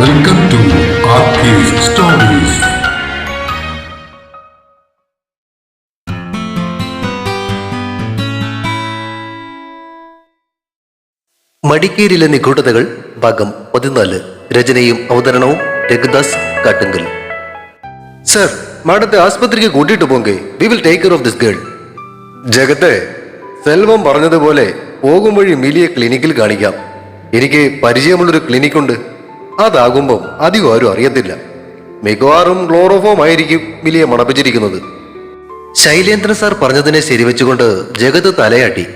Welcome to stories Stories. മടിക്കേരിലെ നിഗൂഢതകൾ ഭാഗം പതിനാല്. രചനയും അവതരണവും രഘുദാസ് കാട്ടുങ്കൽ. സർ മാഡത്തെ ആസ്പത്രിക്ക് കൂട്ടിയിട്ട് Pongte. We will take care of this girl ജഗത്തെ Selvam പറഞ്ഞതുപോലെ പോകും വഴി മിലിയെ ക്ലിനിക്കിൽ കാണിക്കാം. എനിക്ക് പരിചയമുള്ളൊരു ക്ലിനിക്കുണ്ട് അതാകുമ്പം അധികം ആരും അറിയത്തില്ല. മിക്കവാറും ക്ലോറോഫോം ആയിരിക്കും മിലിയെ മണപ്പിച്ചിരിക്കുന്നത്. ശൈലേന്ദ്രൻ സാർ പറഞ്ഞതിനെ ശരിവെച്ചുകൊണ്ട് ജഗത് തലയാട്ടി.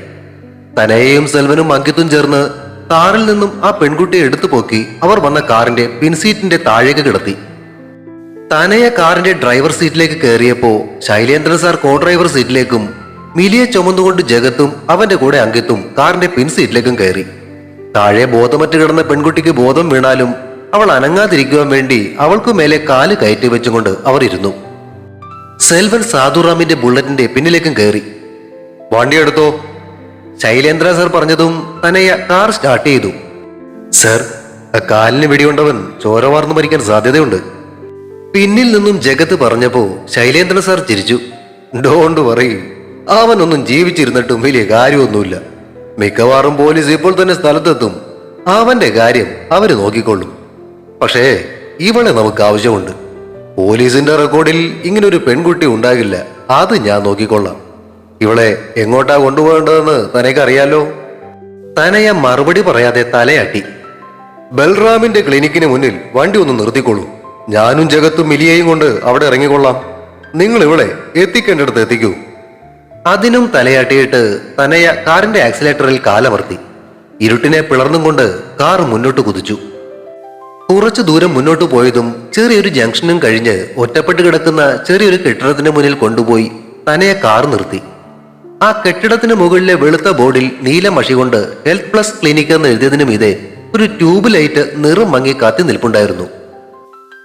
തനയെയും സെൽവനും അങ്കിത്തും ചേർന്ന് കാറിൽ നിന്നും ആ പെൺകുട്ടിയെ എടുത്തു പോക്കി അവർ വന്ന കാറിന്റെ പിൻസീറ്റിന്റെ താഴേക്ക് കിടത്തി. തനയ കാറിന്റെ ഡ്രൈവർ സീറ്റിലേക്ക് കയറിയപ്പോ ശൈലേന്ദ്രൻ സാർ കോ ഡ്രൈവർ സീറ്റിലേക്കും മിലിയെ ചുമന്നുകൊണ്ട് ജഗത്തും അവന്റെ കൂടെ അങ്കിത്തും കാറിന്റെ പിൻസീറ്റിലേക്കും കയറി. താഴെ ബോധമറ്റ് കിടന്ന പെൺകുട്ടിക്ക് ബോധം വീണാലും അവൾ അനങ്ങാതിരിക്കുവാൻ വേണ്ടി അവൾക്കു മേലെ കാൽ കയറ്റി വെച്ചുകൊണ്ട് അവർ ഇരുന്നു. സെൽവൻ സാധുറാമിന്റെ ബുള്ളറ്റിന്റെ പിന്നിലേക്കും കയറി. വണ്ടി എടുത്തോ? ശൈലേന്ദ്ര സർ പറഞ്ഞതും തനയ കാർ സ്റ്റാർട്ട് ചെയ്തു. സർ കാലിന് വെടിയുണ്ടവൻ ചോരവാർന്നു മരിക്കാൻ സാധ്യതയുണ്ട്. പിന്നിൽ നിന്നും ജഗത്ത് പറഞ്ഞപ്പോ ശൈലേന്ദ്ര സാർ ചിരിച്ചു. ഡോണ്ട് പറയും അവനൊന്നും ജീവിച്ചിരുന്നിട്ടും വലിയ കാര്യമൊന്നുമില്ല. മിക്കവാറും പോലീസ് ഇപ്പോൾ തന്നെ സ്ഥലത്തെത്തും. അവന്റെ കാര്യം അവർ നോക്കിക്കൊള്ളും. പക്ഷേ ഇവളെ നമുക്ക് ആവശ്യമുണ്ട്. പോലീസിന്റെ റെക്കോർഡിൽ ഇങ്ങനെ ഒരു പെൺകുട്ടി ഉണ്ടാകില്ല. അത് ഞാൻ നോക്കിക്കൊള്ളാം. ഇവളെ എങ്ങോട്ടാ കൊണ്ടുപോകേണ്ടതെന്ന് തനിക്കറിയാലോ തനയ മറുപടി പറയാതെ തലയാട്ടി. ബൽറാമിന്റെ ക്ലിനിക്കിന് മുന്നിൽ വണ്ടി ഒന്ന് നിർത്തിക്കൊള്ളൂ. ഞാനും ജഗത്തും മിലിയെയും കൊണ്ട് അവിടെ ഇറങ്ങിക്കൊള്ളാം. നിങ്ങൾ ഇവളെ എത്തിക്കേണ്ടടുത്ത് എത്തിക്കൂ. അതിനും തലയാട്ടിയിട്ട് തനയ കാറിന്റെ ആക്സിലേറ്ററിൽ കാലമർത്തി. ഇരുട്ടിനെ പിളർന്നും കൊണ്ട് കാർ മുന്നോട്ട് കുതിച്ചു. കുറച്ചു ദൂരം മുന്നോട്ട് പോയതും ചെറിയൊരു ജംഗ്ഷനും കഴിഞ്ഞ് ഒറ്റപ്പെട്ട് കിടക്കുന്ന ചെറിയൊരു കെട്ടിടത്തിന് മുന്നിൽ കൊണ്ടുപോയി തനയെ കാർ നിർത്തി. ആ കെട്ടിടത്തിന് മുകളിലെ വെളുത്ത ബോർഡിൽ നീല മഷി കൊണ്ട് ഹെൽത്ത് പ്ലസ് ക്ലിനിക് എന്ന് എഴുതിയതിനു മീതെ ഒരു ട്യൂബ് ലൈറ്റ് നിറം മങ്ങി കത്തി നിൽപ്പുണ്ടായിരുന്നു.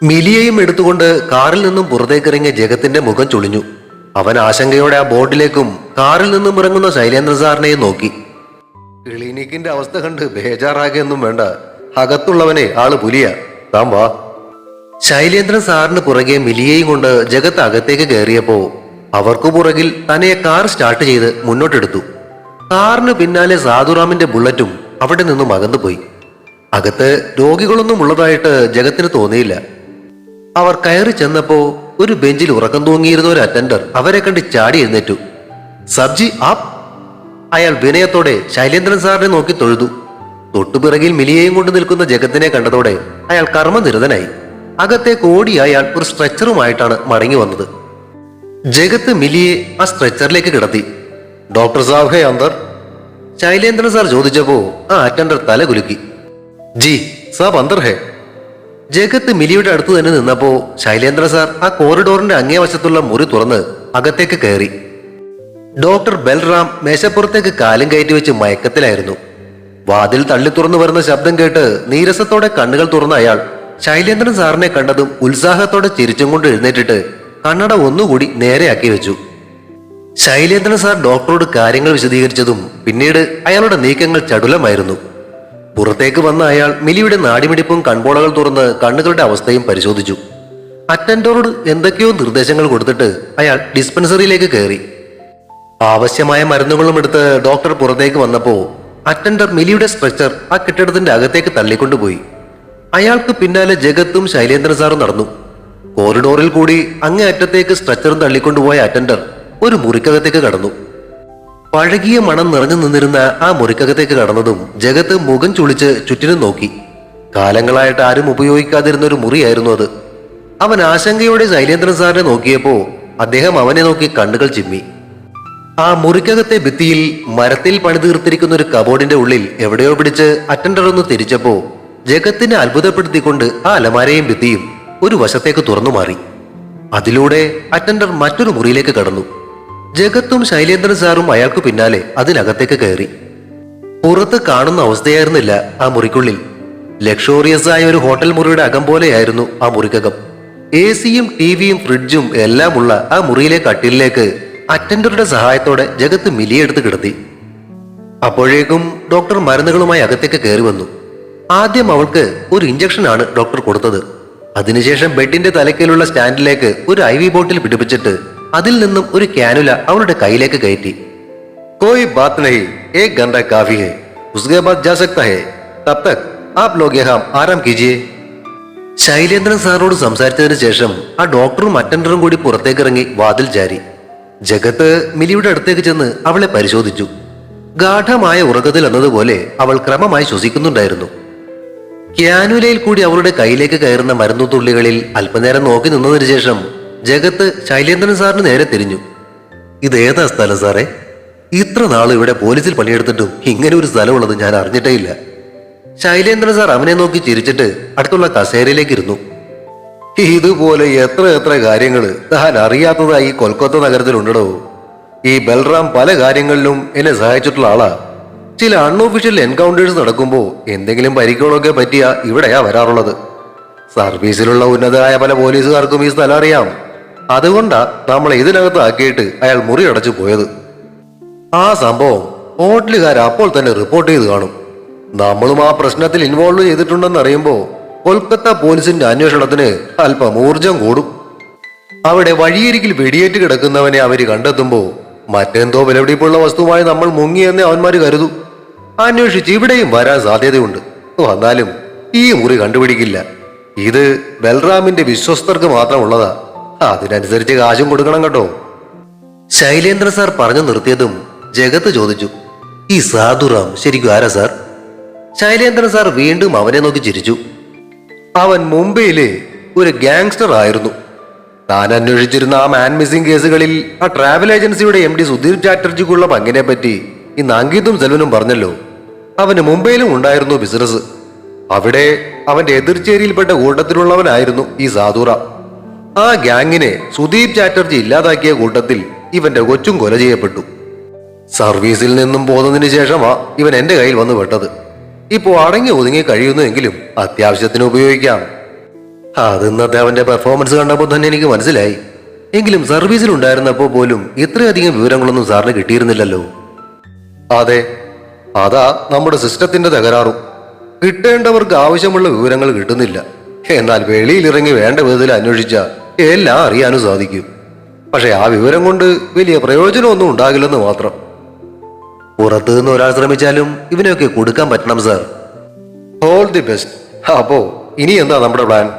മിലിയെയും എടുത്തുകൊണ്ട് കാറിൽ നിന്നും പുറത്തേക്കിറങ്ങിയ ജഗത്തിന്റെ മുഖം ചുളിഞ്ഞു. അവൻ ആശങ്കയോടെ ആ ബോർഡിലേക്കും കാറിൽ നിന്നും ഇറങ്ങുന്ന ശൈലേന്ദ്ര സാറിനെയും നോക്കി. ക്ലിനിക്കിന്റെ അവസ്ഥ കണ്ട് ബേജാറാകെയൊന്നും വേണ്ട. അകത്തുള്ളവനെ ആൾ പുലിയ. താൻ വാ. ശൈലേന്ദ്രൻ സാറിന് പുറകെ മിലിയെയും കൊണ്ട് ജഗത്ത് അകത്തേക്ക് കയറിയപ്പോ അവർക്കു പുറകിൽ തനിയെ കാർ സ്റ്റാർട്ട് ചെയ്ത് മുന്നോട്ടെടുത്തു. കാറിന് പിന്നാലെ സാധുറാമിന്റെ ബുള്ളറ്റും അവിടെ നിന്നും അകന്നുപോയി. അകത്ത് രോഗികളൊന്നും ഉള്ളതായിട്ട് ജഗത്തിന് തോന്നിയില്ല. അവർ കയറി ചെന്നപ്പോ ഒരു ബെഞ്ചിൽ ഉറക്കം തൂങ്ങിയിരുന്ന ഒരു അറ്റൻഡർ അവരെ കണ്ട് ചാടി എഴുന്നേറ്റു. സബ്ജി ആപ്. അയാൾ വിനയത്തോടെ ശൈലേന്ദ്രൻ സാറിനെ നോക്കി തൊഴുതു. തൊട്ടുപിറകിൽ മിലിയെയും കൊണ്ട് നിൽക്കുന്ന ജഗത്തിനെ കണ്ടതോടെ അയാൾ കർമ്മനിരതനായി. അകത്തെ കോടി അയാൾ ഒരു സ്ട്രെച്ചറുമായിട്ടാണ് മടങ്ങി വന്നത്. ജഗത്ത് മിലിയെ ആ സ്ട്രെച്ചറിലേക്ക് കിടത്തി. ഡോക്ടർ സാബ് ഹേ അന്തർ. ശൈലേന്ദ്രൻ സാർ ചോദിച്ചപ്പോ ആ അറ്റൻഡർ തല കുലുക്കി. ജി സാബ് അന്തർ ഹേ. ജഗത്ത് മിലിയുടെ അടുത്ത് തന്നെ നിന്നപ്പോ ശൈലേന്ദ്ര സാർ ആ കോറിഡോറിന്റെ അങ്ങേവശത്തുള്ള മുറി തുറന്ന് അകത്തേക്ക് കയറി. ഡോക്ടർ ബൽറാം മേശപ്പുറത്തേക്ക് കാലും കയറ്റി വെച്ച് മയക്കത്തിലായിരുന്നു. വാതിൽ തള്ളി തുറന്നു വരുന്ന ശബ്ദം കേട്ട് നീരസത്തോടെ കണ്ണുകൾ തുറന്ന അയാൾ ശൈലേന്ദ്രൻ സാറിനെ കണ്ടതും ഉത്സാഹത്തോടെ ചിരിച്ചും കൊണ്ട് എഴുന്നേറ്റിട്ട് കണ്ണട ഒന്നുകൂടി നേരെയാക്കി വെച്ചു. ശൈലേന്ദ്രൻ സാർ ഡോക്ടറോട് കാര്യങ്ങൾ വിശദീകരിച്ചതും പിന്നീട് അയാളുടെ നീക്കങ്ങൾ ചടുലമായിരുന്നു. പുറത്തേക്ക് വന്ന അയാൾ മിലിയുടെ നാടിമിടിപ്പും കൺപോളകൾ തുറന്ന് കണ്ണുകളുടെ അവസ്ഥയും പരിശോധിച്ചു. അറ്റൻഡറോട് എന്തൊക്കെയോ നിർദ്ദേശങ്ങൾ കൊടുത്തിട്ട് അയാൾ ഡിസ്പെൻസറിയിലേക്ക് കയറി. ആവശ്യമായ മരുന്നുകളും എടുത്ത് ഡോക്ടർ പുറത്തേക്ക് വന്നപ്പോ അറ്റൻഡർ മിലിയുടെ സ്ട്രെച്ചർ ആ കെട്ടിടത്തിന്റെ അകത്തേക്ക് തള്ളിക്കൊണ്ടുപോയി. അയാൾക്ക് പിന്നാലെ ജഗത്തും ശൈലേന്ദ്ര സാറും നടന്നു. കോറിഡോറിൽ കൂടി അങ്ങേ അറ്റത്തേക്ക് സ്ട്രെച്ചറും തള്ളിക്കൊണ്ടുപോയ അറ്റൻഡർ ഒരു മുറിക്കകത്തേക്ക് കടന്നു. പഴകിയ മണം നിറഞ്ഞു നിന്നിരുന്ന ആ മുറിക്കകത്തേക്ക് കടന്നതും ജഗത്ത് മുഖം ചുളിച്ച് ചുറ്റിനും നോക്കി. കാലങ്ങളായിട്ട് ആരും ഉപയോഗിക്കാതിരുന്ന ഒരു മുറിയായിരുന്നു അത്. അവൻ ആശങ്കയോടെ ശൈലേന്ദ്രൻ സാറിനെ നോക്കിയപ്പോൾ അദ്ദേഹം അവനെ നോക്കി കണ്ണുകൾ ചിമ്മി. ആ മുറിക്കകത്തെ ഭിത്തിയിൽ മരത്തിൽ പണിതീർത്തിരിക്കുന്ന ഒരു കബോർഡിന്റെ ഉള്ളിൽ എവിടെയോ പിടിച്ച് അറ്റൻഡർ ഒന്ന് തിരിച്ചപ്പോ ജഗത്തിനെ അത്ഭുതപ്പെടുത്തിക്കൊണ്ട് ആ അലമാരയും ഭിത്തിയും ഒരു വശത്തേക്ക് തുറന്നു മാറി. അതിലൂടെ അറ്റൻഡർ മറ്റൊരു മുറിയിലേക്ക് കടന്നു. ജഗത്തും ശൈലേന്ദ്രൻ സാറും അയാൾക്ക് പിന്നാലെ അതിനകത്തേക്ക് കയറി. പുറത്ത് കാണുന്ന അവസ്ഥയായിരുന്നില്ല ആ മുറിക്കുള്ളിൽ. ലക്ഷോറിയസ് ആയ ഒരു ഹോട്ടൽ മുറിയുടെ അകം പോലെയായിരുന്നു ആ മുറിക്കകം. എ സിയും ടി വിയും ഫ്രിഡ്ജും എല്ലാമുള്ള ആ മുറിയിലെ കട്ടിലിലേക്ക് അറ്റൻഡറുടെ സഹായത്തോടെ ജഗത്ത് മിലിയെടുത്ത് കിടത്തി. അപ്പോഴേക്കും ഡോക്ടർ മരുന്നുകളുമായി അകത്തേക്ക് കയറി വന്നു. ആദ്യം അവൾക്ക് ഒരു ഇഞ്ചക്ഷനാണ് ഡോക്ടർ കൊടുത്തത്. അതിനുശേഷം ബെഡിന്റെ തലക്കയിലുള്ള സ്റ്റാൻഡിലേക്ക് ഒരു ഐ വി ബോട്ടിൽ പിടിപ്പിച്ചിട്ട് അതിൽ നിന്നും ഒരു കാനുല അവളുടെ കയ്യിലേക്ക് കയറ്റി. കോയി ബാത് നഹി ഏക് ഗണ്ട കാഫി ഹെ ഉസ്കെ ബാത് ജാ സക്ത ഹെ തബ് തക് ആപ് ലോഗ് യഹാം ആരാം കീജിയെ? ശൈലേന്ദ്രൻ സാറിനോട് സംസാരിച്ചതിന് ശേഷം ആ ഡോക്ടറും അറ്റൻഡറും കൂടി പുറത്തേക്കിറങ്ങി വാതിൽ ജാരി ജഗത്ത് മിലിയുടെ അടുത്തേക്ക് ചെന്ന് അവളെ പരിശോധിച്ചു. ഗാഠമായ ഉറക്കത്തിൽ എന്നതുപോലെ അവൾ ക്രമമായി ശ്വസിക്കുന്നുണ്ടായിരുന്നു. ക്യാനുലയിൽ കൂടി അവളുടെ കയ്യിലേക്ക് കയറുന്ന മരുന്നു തുള്ളികളിൽ അല്പനേരം നോക്കി നിന്നതിന് ശേഷം ജഗത്ത് ശൈലേന്ദ്രൻ സാറിന് നേരെ തിരിഞ്ഞു. ഇത് ഇതേതാ സ്ഥലം സാറേ? ഇത്ര നാൾ ഇവിടെ പോലീസിൽ പണിയെടുത്തിട്ടും ഇങ്ങനെ ഒരു സ്ഥലമുള്ളത് ഞാൻ അറിഞ്ഞിട്ടേ ഇല്ല. ശൈലേന്ദ്രൻ സാർ അവനെ നോക്കി ചിരിച്ചിട്ട് അടുത്തുള്ള കസേരയിലേക്ക് ഇരുന്നു. ഇതുപോലെ എത്ര എത്ര കാര്യങ്ങൾ താൻ അറിയാത്തതായി കൊൽക്കത്ത നഗരത്തിലുണ്ടോ ഈ ബൽറാം പല കാര്യങ്ങളിലും എന്നെ സഹായിച്ചിട്ടുള്ള ആളാ. ചില അൺഒഫീഷ്യൽ എൻകൗണ്ടേഴ്സ് നടക്കുമ്പോൾ എന്തെങ്കിലും പരിക്കുകളൊക്കെ പറ്റിയ ഇവിടെയാ വരാറുള്ളത്. സർവീസിലുള്ള ഉന്നതരായ പല പോലീസുകാർക്കും ഈ സ്ഥലം അറിയാം. അതുകൊണ്ടാ നമ്മളെ ഇതിനകത്ത് ആക്കിയിട്ട് അയാൾ മുറി അടച്ചു പോയത്. ആ സംഭവം ഹോട്ടലുകാർ അപ്പോൾ തന്നെ റിപ്പോർട്ട് ചെയ്ത് കാണും. നമ്മളും ആ പ്രശ്നത്തിൽ ഇൻവോൾവ് ചെയ്തിട്ടുണ്ടെന്ന് അറിയുമ്പോൾ കൊൽക്കത്ത പോലീസിന്റെ അന്വേഷണത്തിന് അല്പം ഊർജം കൂടും. അവിടെ വഴിയരികിൽ വെടിയേറ്റ് കിടക്കുന്നവനെ അവർ കണ്ടെത്തുമ്പോ മറ്റെന്തോ വിലപിടിപ്പുള്ള വസ്തുവായി നമ്മൾ മുങ്ങിയെന്ന് അവന്മാര് കരുതും. അന്വേഷിച്ച് ഇവിടെയും വരാൻ സാധ്യതയുണ്ട്. വന്നാലും ഈ മുറി കണ്ടുപിടിക്കില്ല. ഇത് ബൽറാമിന്റെ വിശ്വസ്തർക്ക് മാത്രമുള്ളതാ. അതിനനുസരിച്ച് കാശും കൊടുക്കണം കേട്ടോ. ശൈലേന്ദ്ര സാർ പറഞ്ഞു നിർത്തിയതും ജഗത്ത് ചോദിച്ചു. ഈ സാധുറാം ശരിക്കും ആരാ സാർ? ശൈലേന്ദ്രൻ സാർ വീണ്ടും അവനെ നോക്കി ചിരിച്ചു. അവൻ മുംബൈയിലെ ഒരു ഗാങ്സ്റ്റർ ആയിരുന്നു. താൻ അന്വേഷിച്ചിരുന്ന ആ മാൻ മിസ്സിംഗ് കേസുകളിൽ ആ ട്രാവൽ ഏജൻസിയുടെ എം ഡി സുധീർ ചാറ്റർജിക്കുള്ള പങ്കിനെ പറ്റി ഇന്ന് അങ്കിതും സെൽവനും പറഞ്ഞല്ലോ. അവന് മുംബൈയിലും ഉണ്ടായിരുന്നു ബിസിനസ് അവിടെ അവന്റെ എതിർചേരിയിൽപ്പെട്ട കൂട്ടത്തിലുള്ളവനായിരുന്നു ഈ സാധുറ. ആ ഗ്യാങ്ങിനെ സുദീപ് ചാറ്റർജി ഇല്ലാതാക്കിയ കൂട്ടത്തിൽ ഇവന്റെ കൊച്ചും കൊല ചെയ്യപ്പെട്ടു. സർവീസിൽ നിന്നും പോന്നതിന് ശേഷമാ ഇവൻ എന്റെ കയ്യിൽ വന്നു പെട്ടത്. ഇപ്പോ അടങ്ങി ഒതുങ്ങി കഴിയുന്നുവെങ്കിലും അത്യാവശ്യത്തിന് ഉപയോഗിക്കാം. അത് ഇന്നത്തെ അവന്റെ പെർഫോമൻസ് കണ്ടപ്പോൾ തന്നെ എനിക്ക് മനസ്സിലായി. എങ്കിലും സർവീസിൽ ഉണ്ടായിരുന്നപ്പോൾ പോലും ഇത്രയധികം വിവരങ്ങളൊന്നും സാറിന് കിട്ടിയിരുന്നില്ലല്ലോ. അതെ അതാ നമ്മുടെ സിസ്റ്റത്തിന്റെ തകരാറും. കിട്ടേണ്ടവർക്ക് ആവശ്യമുള്ള വിവരങ്ങൾ കിട്ടുന്നില്ല. എന്നാൽ വെളിയിലിറങ്ങി വേണ്ട വിധത്തിൽ അന്വേഷിച്ച എല്ലാം അറിയാനും സാധിക്കും. പക്ഷെ ആ വിവരം കൊണ്ട് വലിയ പ്രയോജനമൊന്നും ഉണ്ടാകില്ലെന്ന് മാത്രം. പുറത്തു നിന്ന് ഒരാൾ ശ്രമിച്ചാലും ഇവനെയൊക്കെ കൊടുക്കാൻ പറ്റണം സാർ ഓൾ ദി ബെസ്റ്റ് അപ്പോ ഇനി എന്താ നമ്മുടെ പ്ലാൻ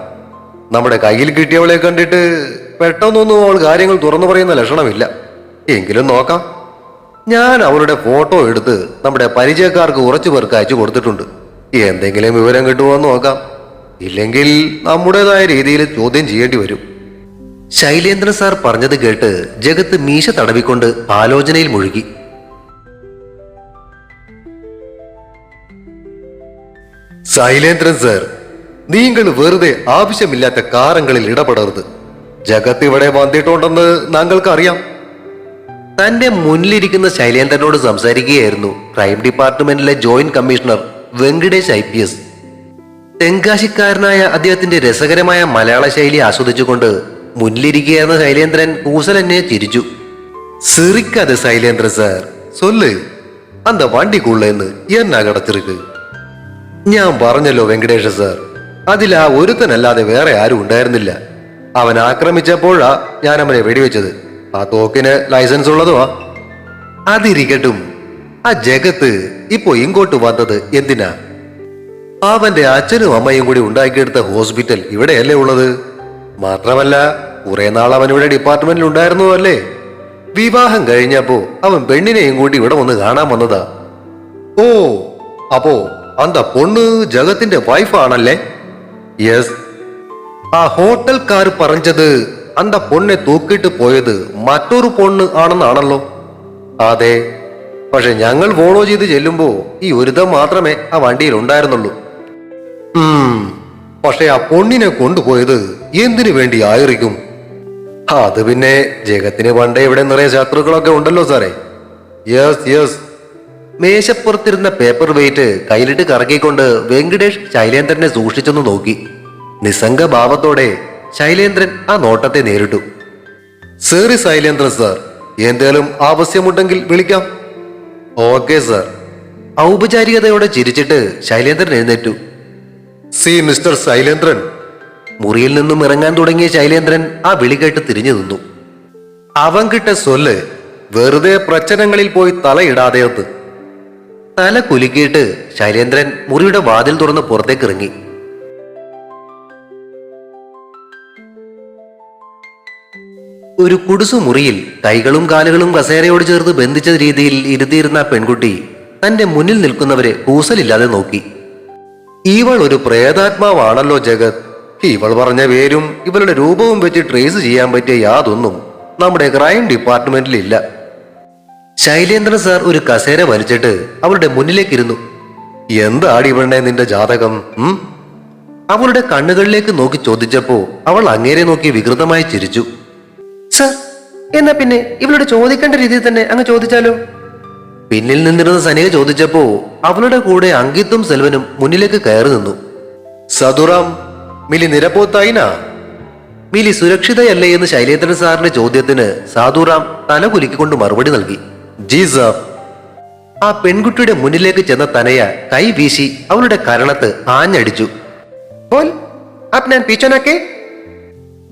നമ്മുടെ കയ്യിൽ കിട്ടിയവളെ കണ്ടിട്ട് പെട്ടെന്നൊന്നും അവൾ കാര്യങ്ങൾ തുറന്നു പറയുന്ന ലക്ഷണമില്ല. എങ്കിലും നോക്കാം. ഞാൻ അവളുടെ ഫോട്ടോ എടുത്ത് നമ്മുടെ പരിചയക്കാർക്ക് കുറച്ചു പേർക്ക് അയച്ചു കൊടുത്തിട്ടുണ്ട്. എന്തെങ്കിലും വിവരം കിട്ടുമോ എന്ന് നോക്കാം. ഇല്ലെങ്കിൽ നമ്മുടേതായ രീതിയിൽ ചോദ്യം ചെയ്യേണ്ടി വരും. ശൈലേന്ദ്രൻ സാർ പറഞ്ഞത് കേട്ട് ജഗത്ത് മീശ തടവിക്കൊണ്ട് ആലോചനയിൽ മുഴുകി. ശൈലേന്ദ്രൻ സർ നിങ്ങൾ വെറുതെ ആവശ്യമില്ലാത്ത കാരങ്ങളിൽ ഇടപെടരുത്. ജഗത്ത് ഇവിടെ വന്നിട്ടുണ്ടെന്ന് താങ്കൾക്കറിയാം. തന്റെ മുന്നിലിരിക്കുന്ന ശൈലേന്ദ്രനോട് സംസാരിക്കുകയായിരുന്നു crime ഡിപ്പാർട്ട്മെന്റിലെ joint commissioner Venkatesh I P S. തെങ്കാശിക്കാരനായ അദ്ദേഹത്തിന്റെ രസകരമായ മലയാള ശൈലി ആസ്വദിച്ചുകൊണ്ട് മുന്നിലിരിക്കുകയായിരുന്ന ശൈലേന്ദ്രൻ കൂസലന്നെ ചിരിച്ചു. സിറിക്കാതെ ശൈലേന്ദ്രൻ സാർ സൊല്ല്. അന്ത വണ്ടിക്കുള്ളെന്ന് എന്നാ കടച്ചിരിക്കുക ഞാൻ പറഞ്ഞല്ലോ വെങ്കടേഷ സാർ. അതിൽ ആ ഒരുത്തനല്ലാതെ വേറെ ആരും ഉണ്ടായിരുന്നില്ല. അവൻ ആക്രമിച്ചപ്പോഴാ ഞാൻ അവനെ വെടിവെച്ചത്. ആ തോക്കിന് ലൈസൻസ് ഉള്ളതോ അതിരിക്കട്ടും ആ ജഗത്ത് ഇപ്പോ ഇങ്ങോട്ട് വന്നത് എന്തിനാ? അവന്റെ അച്ഛനും അമ്മയും കൂടി ഉണ്ടാക്കിയെടുത്ത ഹോസ്പിറ്റൽ ഇവിടെയല്ലേ ഉള്ളത്? മാത്രമല്ല കുറെ നാൾ അവൻ ഇവിടെ ഡിപ്പാർട്ട്മെന്റിൽ ഉണ്ടായിരുന്നു അല്ലേ? വിവാഹം കഴിഞ്ഞപ്പോ അവൻ പെണ്ണിനെയും കൂട്ടി ഇവിടെ വന്ന് കാണാൻ വന്നതാ. ഓ അപ്പോ അന്ത പൊണ്ണ് ജഗത്തിന്റെ വൈഫാണല്ലേ യെസ് ആ ഹോട്ടൽക്കാർ പറഞ്ഞത് അന്ത പൊണ്ണെ തൂക്കിട്ട് പോയത് മറ്റൊരു പൊണ്ണ് ആണെന്നാണല്ലോ. അതെ. പക്ഷെ ഞങ്ങൾ ഫോളോ ചെയ്ത് ചെല്ലുമ്പോ ഈ ഒരുതം മാത്രമേ ആ വണ്ടിയിൽ ഉണ്ടായിരുന്നുള്ളൂ. പക്ഷെ ആ പൊണ്ണിനെ കൊണ്ടുപോയത് എന്തിനു വേണ്ടി ആയിരിക്കും? അത് പിന്നെ ജഗത്തിന് പണ്ടേ ഇവിടെ നിറയെ ശത്രുക്കളൊക്കെ ഉണ്ടല്ലോ സാറേ. യെസ് യെസ് മേശപ്പുറത്തിരുന്ന പേപ്പർ വെയിറ്റ് കയ്യിലിട്ട് കറക്കിക്കൊണ്ട് വെങ്കടേഷ് ശൈലേന്ദ്രനെ സൂക്ഷിച്ചൊന്ന് നോക്കി. നിസ്സംഗ ഭാവത്തോടെ ശൈലേന്ദ്രൻ ആ നോട്ടത്തെ നേരിട്ടു. സേറി ശൈലേന്ദ്രൻ സാർ എന്തേലും ആവശ്യമുണ്ടെങ്കിൽ വിളിക്കാം. ഓക്കെ സാർ ഔപചാരികതയോടെ ചിരിച്ചിട്ട് ശൈലേന്ദ്രൻ എഴുന്നേറ്റു. സി മിസ്റ്റർ ശൈലേന്ദ്രൻ മുറിയിൽ നിന്നും ഇറങ്ങാൻ തുടങ്ങിയ ശൈലേന്ദ്രൻ ആ വിളി കേട്ട് തിരിഞ്ഞു നിന്നു. അവൻ കിട്ട സൊല്ല് വെറുതെ പ്രശ്നങ്ങളിൽ പോയി തലയിടാതെ ഒന്ന് തല കുലുക്കിയിട്ട് ശൈലേന്ദ്രൻ മുറിയുടെ വാതിൽ തുറന്ന് പുറത്തേക്ക് ഇറങ്ങി ഒരു കുടുസു മുറിയിൽ കൈകളും കാലുകളും കസേരയോട് ചേർത്ത് ബന്ധിച്ച രീതിയിൽ ഇരുത്തിയിരുന്ന പെൺകുട്ടി തന്റെ മുന്നിൽ നിൽക്കുന്നവരെ കൂസലില്ലാതെ നോക്കി. ഇവൾ ഒരു പ്രേതാത്മാവാണല്ലോ ജഗത്. ഇവൾ പറഞ്ഞ പേരും ഇവളുടെ രൂപവും വെച്ച് ട്രേസ് ചെയ്യാൻ പറ്റിയ യാതൊന്നും നമ്മുടെ ക്രൈം ഡിപ്പാർട്ട്മെന്റിൽ ഇല്ല ശൈലേന്ദ്രൻ സാർ ഒരു കസേര വലിച്ചിട്ട് അവളുടെ മുന്നിലേക്കിരുന്നു. എന്താടി ഇവളുടെ നിന്റെ ജാതകം അവളുടെ കണ്ണുകളിലേക്ക് നോക്കി ചോദിച്ചപ്പോ അവൾ അങ്ങേരെ നോക്കി വികൃതമായി ചിരിച്ചു. സർ എന്നാ പിന്നെ ഇവളുടെ ചോദിക്കേണ്ട രീതിയിൽ തന്നെ അങ്ങ് ചോദിച്ചാലോ? പിന്നിൽ നിന്നിരുന്ന സനിക ചോദിച്ചപ്പോ അവളുടെ കൂടെ അങ്കിത്തും സെൽവനും മുന്നിലേക്ക് കയറി നിന്നു. സതുറാം മിലി നിരപ്പോത്തായിനാ? മിലി സുരക്ഷിതയല്ലേ? എന്ന് ശൈലേന്ദ്രൻ സാറിന്റെ ചോദ്യത്തിന് സാധുറാം തല കുലുക്കിക്കൊണ്ട് മറുപടി നൽകി. ജി സാർ ആ പെൺകുട്ടിയുടെ മുന്നിലേക്ക് ചെന്ന തനയ കൈ വീശി അവളുടെ കരണത്ത് ആഞ്ഞടിച്ചു. പീച്ചോനാക്കേ?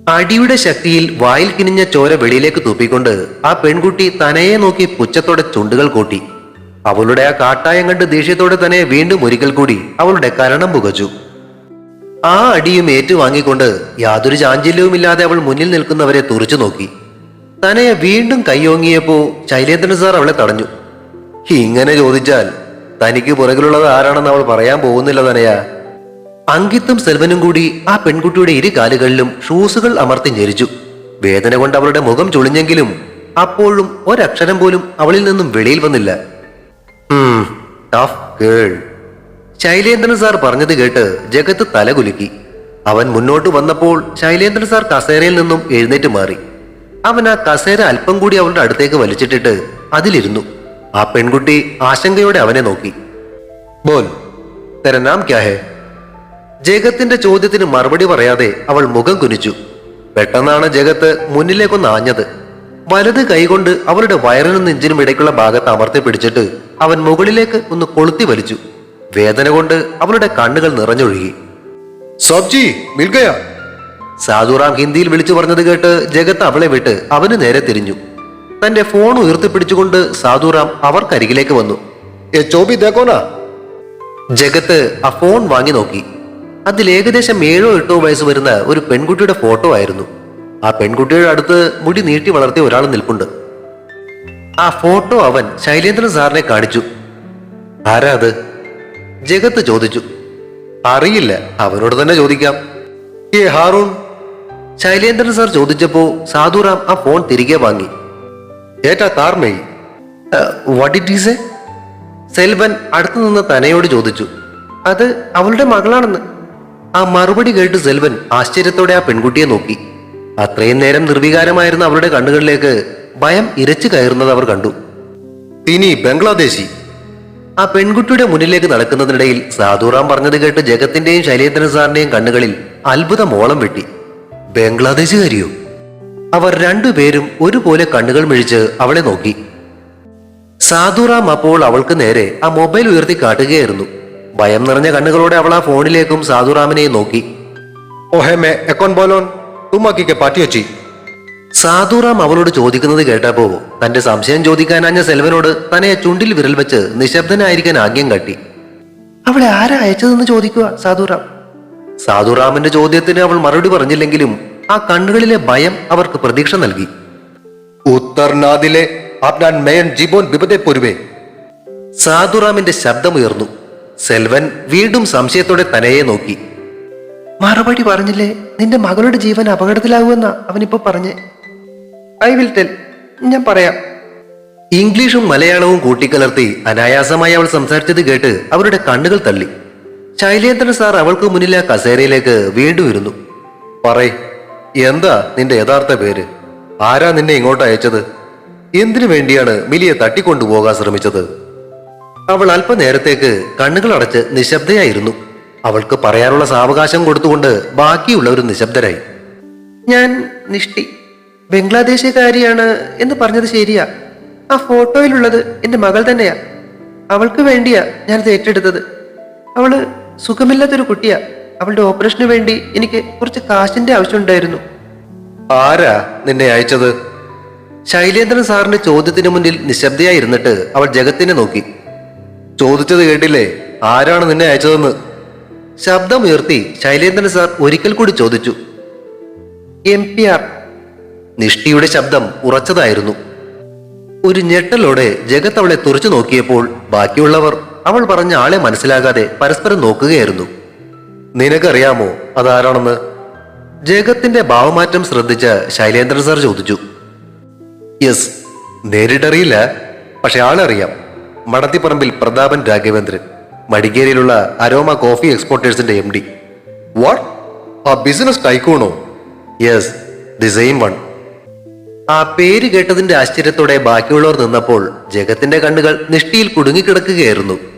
അടിയുടെ ശക്തിയിൽ വായിൽ കിനിഞ്ഞ ചോര വെളിയിലേക്ക് തുപ്പിക്കൊണ്ട് ആ പെൺകുട്ടി തനയെ നോക്കി പുച്ഛത്തോടെ ചുണ്ടുകൾ കൂട്ടി. അവളുടെ ആ കാട്ടായം കണ്ട് ദേഷ്യത്തോടെ തന്നെ വീണ്ടും ഒരിക്കൽ കൂടി അവളുടെ കരണം പുകച്ചു. ആ അടിയും ഏറ്റുവാങ്ങിക്കൊണ്ട് യാതൊരു ചാഞ്ചല്യവുമില്ലാതെ അവൾ മുന്നിൽ നിൽക്കുന്നവരെ തുറച്ചു നോക്കി. തനയെ വീണ്ടും കൈയോങ്ങിയപ്പോ ശൈലേന്ദ്രൻ സാർ അവളെ തടഞ്ഞു. ഇങ്ങനെ ചോദിച്ചാൽ തനിക്ക് പുറകിലുള്ളത് ആരാണെന്ന് അവൾ പറയാൻ പോകുന്നില്ല തനയ. അങ്കിത്തും സെൽവനും കൂടി ആ പെൺകുട്ടിയുടെ ഇരു കാലുകളിലും ഷൂസുകൾ അമർത്തി ഞെരിച്ചു. വേദന കൊണ്ട് അവളുടെ മുഖം ചുളിഞ്ഞെങ്കിലും അപ്പോഴും ഒരക്ഷരം പോലും അവളിൽ നിന്നും വെളിയിൽ വന്നില്ല. ശൈലേന്ദ്രൻ സാർ പറഞ്ഞത് കേട്ട് ജഗത്ത് തലകുലുക്കി. അവൻ മുന്നോട്ട് വന്നപ്പോൾ ശൈലേന്ദ്രൻ സാർ കസേരയിൽ നിന്നും എഴുന്നേറ്റ് മാറി. അവൻ ആ കസേര അല്പം കൂടി അവളുടെ അടുത്തേക്ക് വലിച്ചിട്ടിട്ട് അതിലിരുന്നു. ആ പെൺകുട്ടി ആശങ്കയോടെ അവനെ നോക്കി. ബോൽ തെര നാം ജഗത്തിന്റെ ചോദ്യത്തിന് മറുപടി പറയാതെ അവൾ മുഖം കുനിച്ചു. പെട്ടെന്നാണ് ജഗത്ത് മുന്നിലേക്കൊന്ന് ആഞ്ഞത്. വലത് കൈകൊണ്ട് അവളുടെ വയറിനും നെഞ്ചിനും ഇടയ്ക്കുള്ള ഭാഗത്ത് അമർത്തി പിടിച്ചിട്ട് അവൻ മുകളിലേക്ക് ഒന്ന് കൊളുത്തി വലിച്ചു. വേദന കൊണ്ട് അവളുടെ കണ്ണുകൾ നിറഞ്ഞൊഴുകി. സബ്ജി മിൽഗയ സാധുറാം ഹിന്ദിയിൽ വിളിച്ചു പറഞ്ഞത് കേട്ട് ജഗത്ത് അവളെ വിട്ട് അവന് നേരെ തിരിഞ്ഞു. തന്റെ ഫോൺ ഉയർത്തിപ്പിടിച്ചുകൊണ്ട് സാധുറാം അവർക്കരികിലേക്ക് വന്നു. ഏ ചോബി ദേക്കോനാ ജഗത്ത് ആ ഫോൺ വാങ്ങി നോക്കി. അതിൽ ഏകദേശം ഏഴോ എട്ടോ വയസ്സ് വരുന്ന ഒരു പെൺകുട്ടിയുടെ ഫോട്ടോ ആയിരുന്നു. ആ പെൺകുട്ടിയുടെ അടുത്ത് മുടി നീട്ടി വളർത്തിയ ഒരാൾ നിൽപ്പുണ്ട്. ആ ഫോട്ടോ അവൻ ശൈലേന്ദ്രൻ സാറിനെ കാണിച്ചു. ആരാ അത്? ജഗത്ത് ചോദിച്ചു. അറിയില്ല അവനോട് തന്നെ ചോദിക്കാം. ഏ ഹാറൂൺ ശൈലേന്ദ്രൻ സാർ ചോദിച്ചപ്പോ സാധുറാം ആ ഫോൺ തിരികെ വാങ്ങി. ഏറ്റാ താർമേയി what it is a Selvan അടുത്തു നിന്ന് തനയോട് ചോദിച്ചു. അത് അവളുടെ മകളാണെന്ന്. ആ മറുപടി കേട്ട് സെൽവൻ ആശ്ചര്യത്തോടെ ആ പെൺകുട്ടിയെ നോക്കി. അത്രയും നേരം നിർവികാരമായിരുന്ന അവളുടെ കണ്ണുകളിലേക്ക് ഭയം ഇരച്ചു കയറുന്നത് അവർ കണ്ടു. ഇനി ബംഗ്ലാദേശി. ആ പെൺകുട്ടിയുടെ മുന്നിലേക്ക് നടക്കുന്നതിനിടയിൽ സാധുറാം പറഞ്ഞത് കേട്ട് ജഗത്തിന്റെയും ശൈലേന്ദ്രൻ സാറിന്റെയും കണ്ണുകളിൽ അത്ഭുതമോളം വെട്ടി. ബംഗ്ലാദേശുകാരിയോ? അവർ രണ്ടുപേരും ഒരുപോലെ കണ്ണുകൾ മിഴിച്ച് അവളെ നോക്കി. സാധുറാം അപ്പോൾ അവൾക്ക് നേരെ ആ മൊബൈൽ ഉയർത്തി കാട്ടുകയായിരുന്നു. ഭയം നിറഞ്ഞ കണ്ണുകളോടെ അവൾ ആ ഫോണിലേക്കും സാധുറാമിനെയും നോക്കി. ഓഹേമേ എക്കോൺ ബോലോൺ തുമ്മാക്കിക്ക് പാറ്റിയച്ചി സാധുറാം അവളോട് ചോദിക്കുന്നത് കേട്ടപ്പോ തന്റെ സംശയം ചോദിക്കാനാഞ്ഞ സെൽവനോട് തന്നെ ചുണ്ടിൽ വിരൽ വെച്ച് നിശബ്ദനായിരിക്കാൻ ആഗ്യം കാട്ടി. അവളെ ആരാ അയച്ചതെന്ന് ചോദിക്കുക സാധുറാം? സാധുറാമിന്റെ ചോദ്യത്തിന് അവൾ മറുപടി പറഞ്ഞില്ലെങ്കിലും ആ കണ്ണുകളിലെ ഭയം അവർക്ക് പ്രതീക്ഷ നൽകി. മേയൻ ജിബോൻ ബിബതെ പൊരുവേ. സാധുറാമിന്റെ ശബ്ദമുയർന്നു. സെൽവൻ വീണ്ടും സംശയത്തോടെ തനയെ നോക്കി. മറുപടി പറഞ്ഞില്ലേ നിന്റെ മകളുടെ ജീവൻ അപകടത്തിലാകുമെന്ന അവനിപ്പോ പറഞ്ഞേ. ഐ വിൽ ടെൽ ഞാൻ പറയാം. ഇംഗ്ലീഷും മലയാളവും കൂട്ടിക്കലർത്തി അനായാസമായി അവൾ സംസാരിച്ചത് കേട്ട് അവരുടെ കണ്ണുകൾ തള്ളി. ശൈലേന്ദ്രൻ സാർ അവൾക്ക് മുന്നിലെ കസേരയിലേക്ക് വീണ്ടും ഇരുന്നു. പറയ് എന്താ നിന്റെ യഥാർത്ഥ പേര്? ആരാ നിന്നെ ഇങ്ങോട്ട് അയച്ചത്? എന്തിനു വേണ്ടിയാണ് മിലിയെ തട്ടിക്കൊണ്ടുപോകാൻ ശ്രമിച്ചത്? അവൾ അല്പനേരത്തേക്ക് കണ്ണുകൾ അടച്ച് നിശബ്ദയായിരുന്നു. അവൾക്ക് പറയാനുള്ള സാവകാശം കൊടുത്തുകൊണ്ട് ബാക്കിയുള്ളവർ നിശബ്ദരായി. ഞാൻ നിഷ്ടി ബംഗ്ലാദേശുകാരിയാണ് എന്ന് പറഞ്ഞത് ശരിയാ. ആ ഫോട്ടോയിലുള്ളത് എന്റെ മകൾ തന്നെയാ. അവൾക്ക് വേണ്ടിയാ ഞാനത് ഏറ്റെടുത്തത്. അവൾ സുഖമില്ലാത്തൊരു കുട്ടിയാ. അവളുടെ ഓപ്പറേഷന് വേണ്ടി എനിക്ക് കുറച്ച് കാശിന്റെ ആവശ്യമുണ്ടായിരുന്നു. ആരാ നിന്നെ അയച്ചത്? ശൈലേന്ദ്രൻ സാറിന്റെ ചോദ്യത്തിന് മുന്നിൽ നിശബ്ദയായിരുന്നിട്ട് അവൾ ജഗത്തിനെ നോക്കി. ചോദിച്ചത് കേട്ടില്ലേ? ആരാണ് നിന്നെ അയച്ചതെന്ന്? ശബ്ദമുയർത്തി ശൈലേന്ദ്രൻ സാർ ഒരിക്കൽ കൂടി ചോദിച്ചു. M P R. നിഷ്ഠിയുടെ ശബ്ദം ഉറച്ചതായിരുന്നു. ഒരു ഞെട്ടലോടെ ജഗത്ത് അവളെ തുറച്ചു നോക്കിയപ്പോൾ ബാക്കിയുള്ളവർ അവൾ പറഞ്ഞ ആളെ മനസ്സിലാകാതെ പരസ്പരം നോക്കുകയായിരുന്നു. നിനക്കറിയാമോ അതാരാണെന്ന്? ജഗത്തിന്റെ ഭാവമാറ്റം ശ്രദ്ധിച്ച ശൈലേന്ദ്രൻ സാർ ചോദിച്ചു. യെസ് നേരിട്ടറിയില്ല പക്ഷെ ആളറിയാം. മടത്തിപ്പറമ്പിൽ പ്രതാപൻ രാഘവേന്ദ്രൻ മടിക്കേരിയിലുള്ള അരോമ കോഫി എക്സ്പോർട്ടേഴ്സിന്റെ എം ഡി വാട്ട് ആ ബിസിനസ് ടൈക്കൂണോ യെസ് ദി സെയിം വൺ ആ പേര് കേട്ടതിന്റെ ആശ്ചര്യത്തോടെ ബാക്കിയുള്ളവർ നിന്നപ്പോൾ ജഗത്തിന്റെ കണ്ണുകൾ നിഷ്ഠിയിൽ കുടുങ്ങിക്കിടക്കുകയായിരുന്നു.